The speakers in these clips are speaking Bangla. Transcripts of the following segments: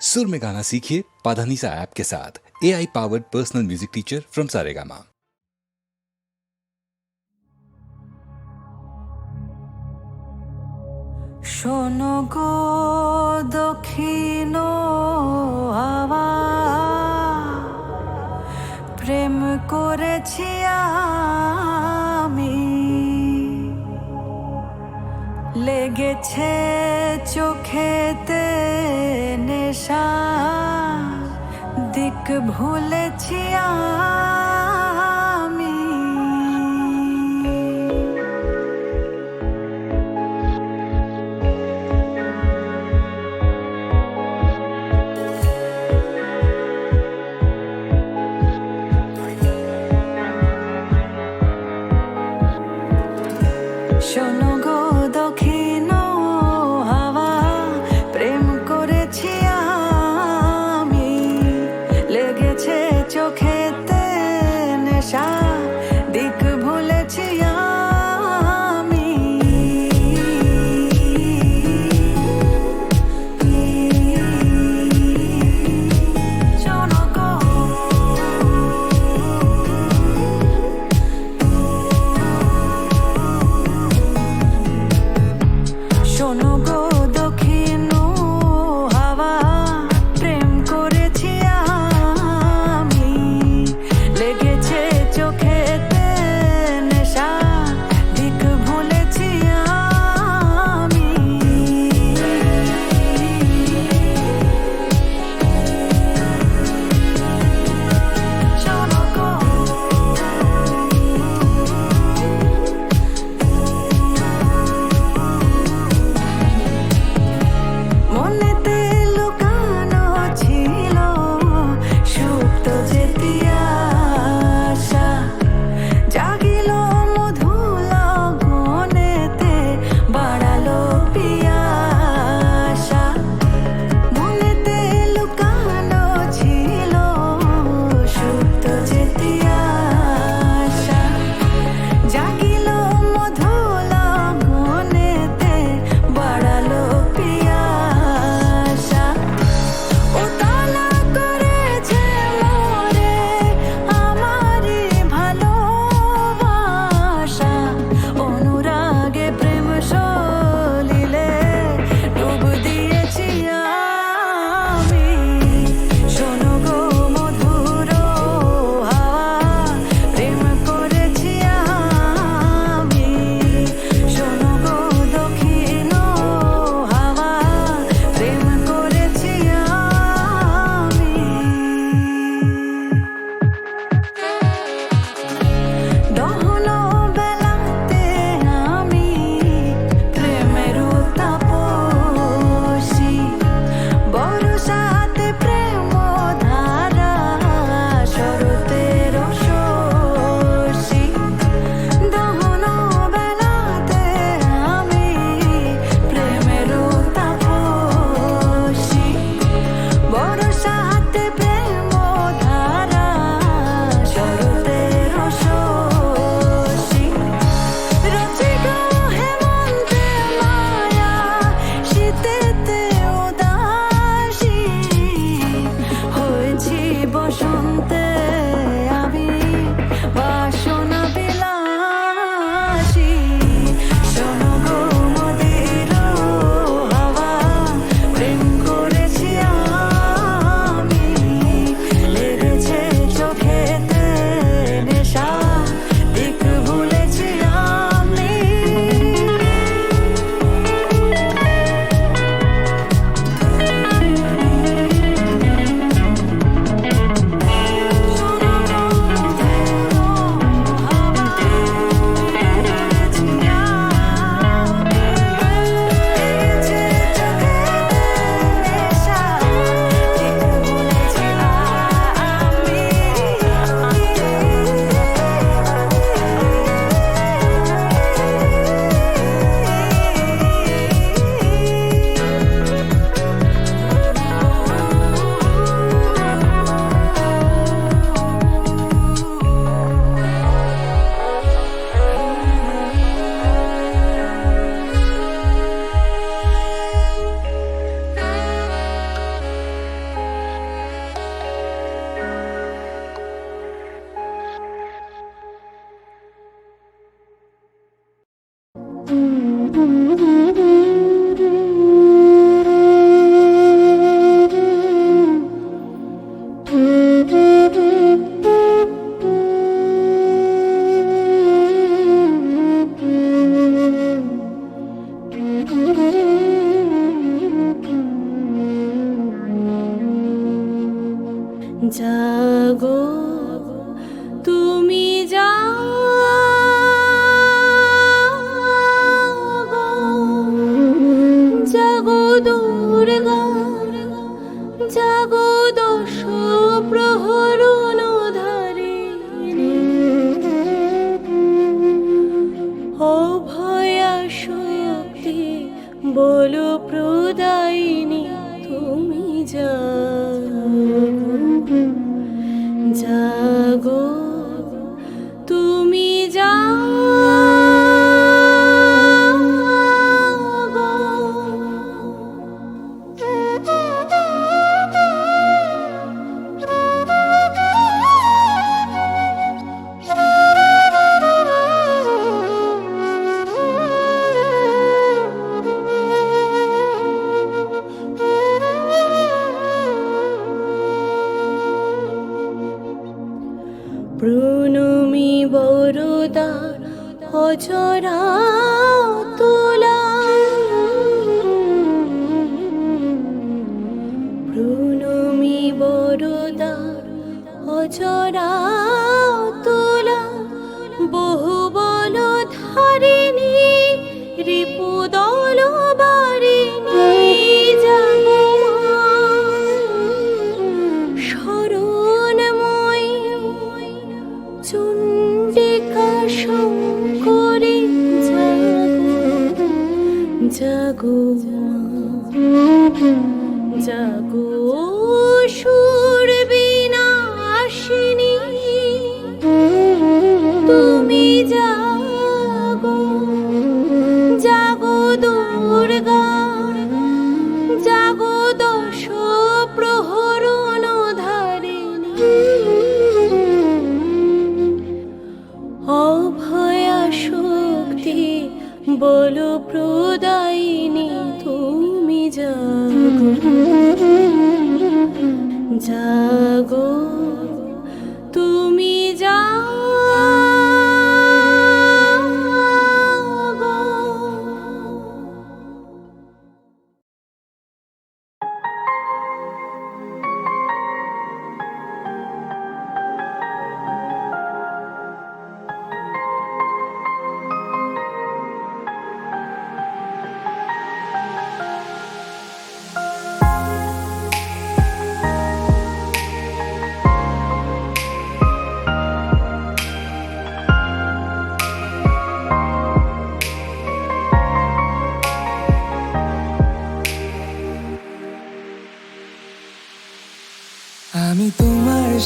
सुर में गाना सीखिए पाधानीसा ऐप के साथ A I powered personal music teacher from Saregama শোনো গো দক্ষিণ হাওয়া প্রেম করেছি আমি লেগেছে চোখেতে নেশা। দিক ভুলেছি আমি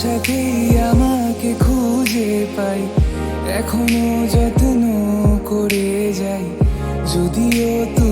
আশাকেই আমাকে খুঁজে পাই এখনও যত্ন করে যাই। যদিও তো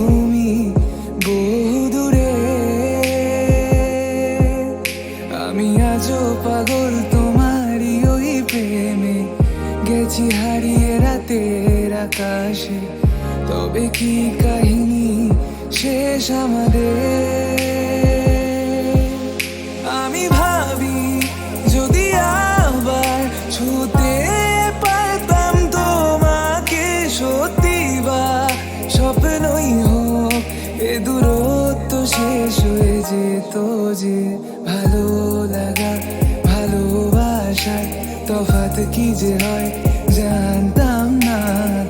প্রভাত কি যে হয়, জানতাম না।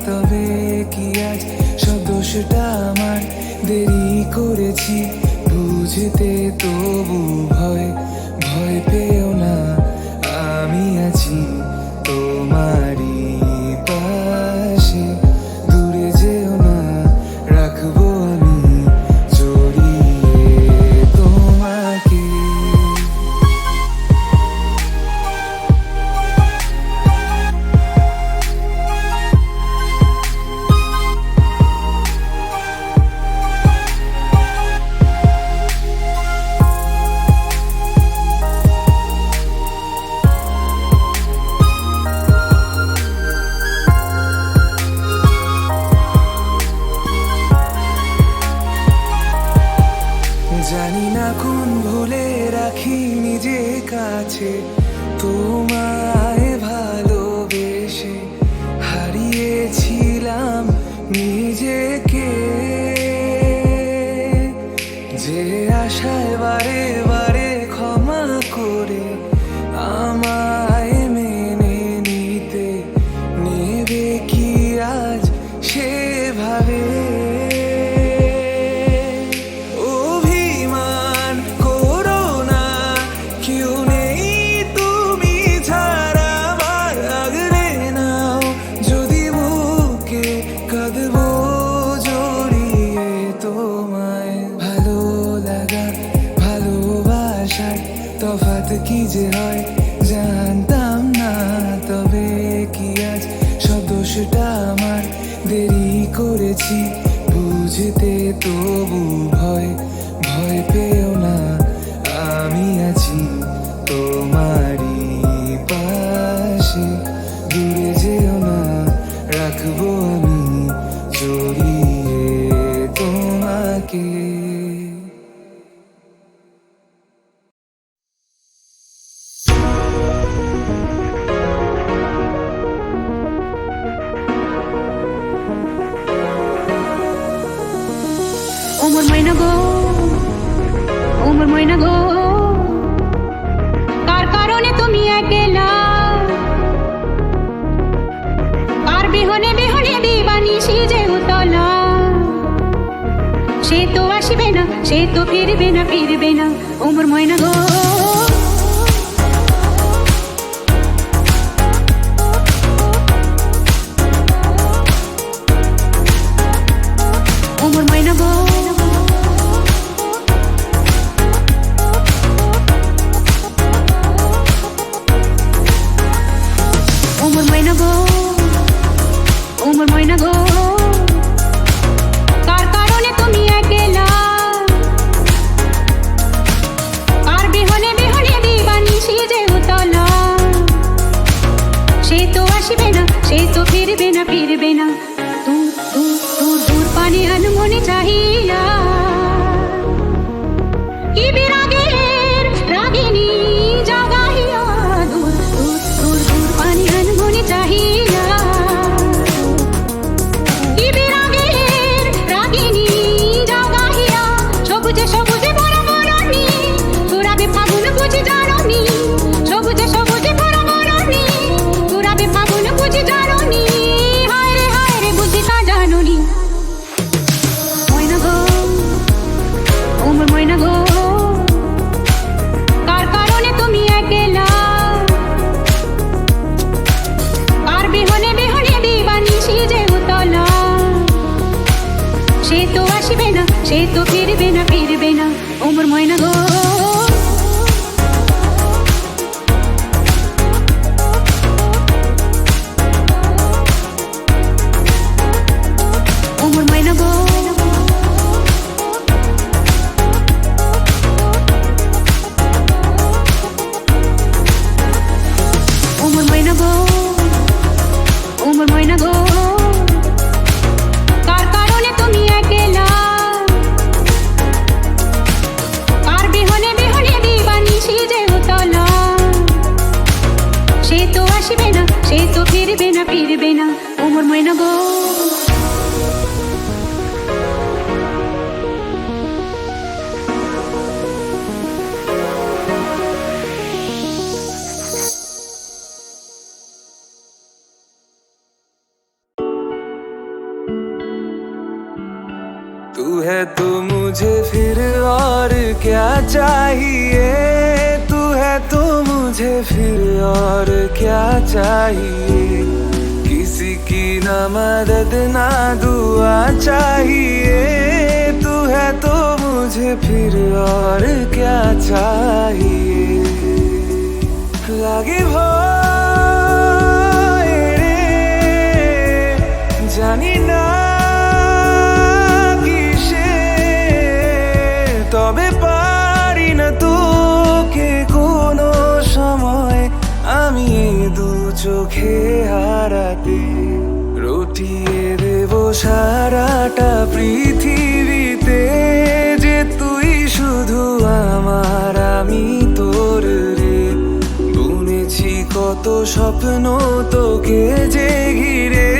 তবে কি আজ সদস্যটা আমার? দেরি করেছি, বুঝতে তবু ভয়। ভয় পেয়ে তবু ভয় ভয় পেও না, আমি আছি তোমারই পাশে। দূরে যেও না, রাখব আমি, জড়িয়ে তোমাকে। তো ফিরবে না ফিরবে না উমর ময়না গো। है तू मुझे फिर और क्या चाहिए? तू है तू मुझे फिर और क्या चाहिए? किसी की ना मदद, ना दुआ चाहिए। तू है तो मुझे फिर और क्या चाहिए? लागे भो जानी ना চোখে হারাতে রটিয়ে দেব সারাটা পৃথিবীতে যে তুই শুধু আমার, আমি তোর রে। বুনেছি কত স্বপ্ন তোকে যে ঘিরে।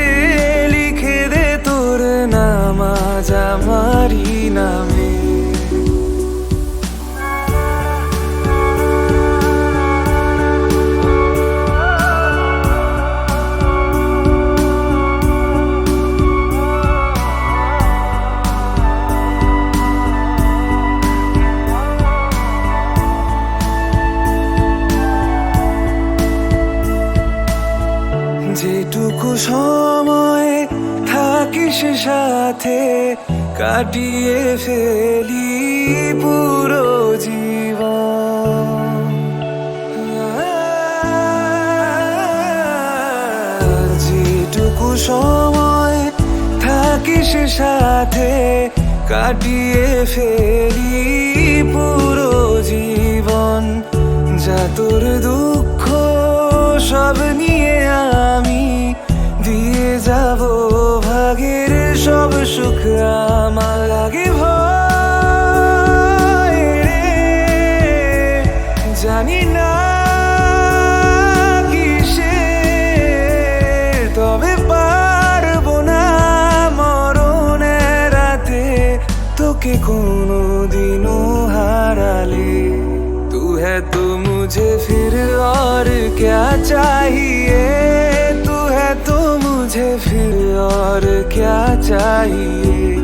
কাটিয়ে ফেলি পুরো জীবন। যেটুকু সময় থাকিস সাথে কাটিয়ে ফেলি পুরো জীবন। যা তোর দুঃখ, সব নিয়ে আমি দিয়ে যাব ভাগের সব সুখ আমার লাগে ভয় রে জানি না কিসের তবে পারবো না মরণের রাতে তোকে কোনো দিনও হারালে तू है तो मुझे फिर और क्या चाहिए तू है तो मुझे फिर और क्या चाहिए?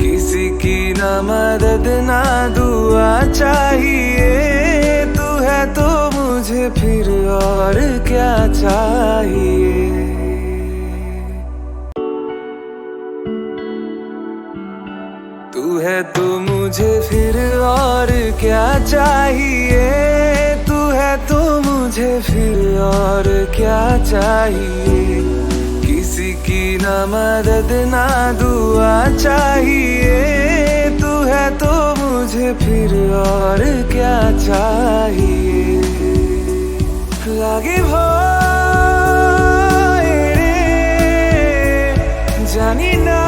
किसी की ना मदद, ना दुआ चाहिए। तू है तो मुझे फिर और क्या चाहिए? तू है तो मुझे फिर और क्या चाहिए? तू है तो मुझे फिर और क्या चाहिए? ना मदद ना दुआ चाहिए तू है तो मुझे फिर और क्या चाहिए লাগে ভয় রে জানি না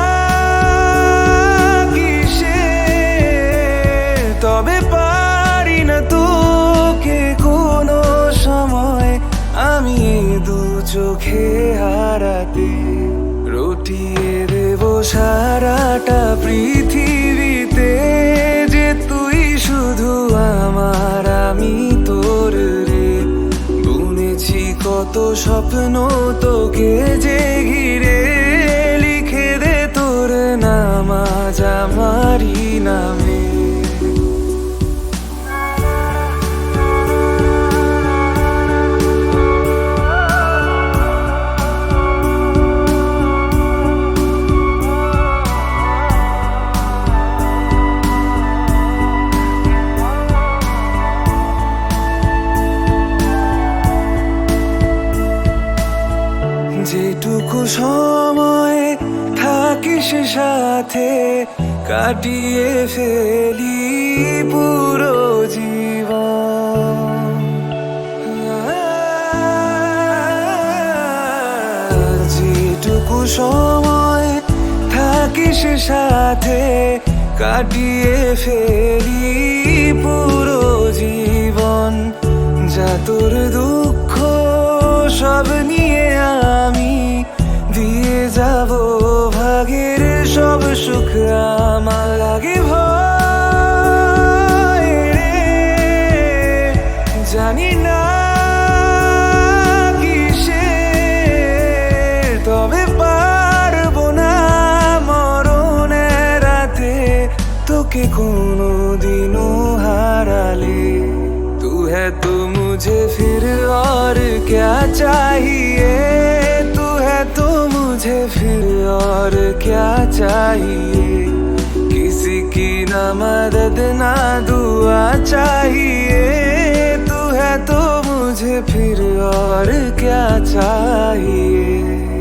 কিসের তবে পারি না তোকে কোনো সময় আমি এই দু চোখে হারাতে রটিয়ে দেব সারাটা পৃথিবীতে যে তুই শুধু আমার, আমি তোর রে। বুনেছি কত স্বপ্ন তোকে যে ঘিরে, লিখে দে তোর নাম, আজ আমারই নামে। থাকিস সাথে, কাটিয়ে ফেলি পুরো জীবন। যেটুকু সময় থাকিস সাথে, কাটিয়ে ফেলি পুরো জীবন। যা তোর দুঃখ সব নিয়ে আমি যাব ভাগের সব সুখ আমার লাগে ভয় রে জানি না কিসের তবে পারবো না মরণের রাতে তোকে কোনো দিনও হারালে तू है तो मुझे फिर और क्या चाहिए तू है तो मुझे फिर और क्या चाहिए? किसी की ना मदद, ना दुआ चाहिए। तू है तो मुझे फिर और क्या चाहिए?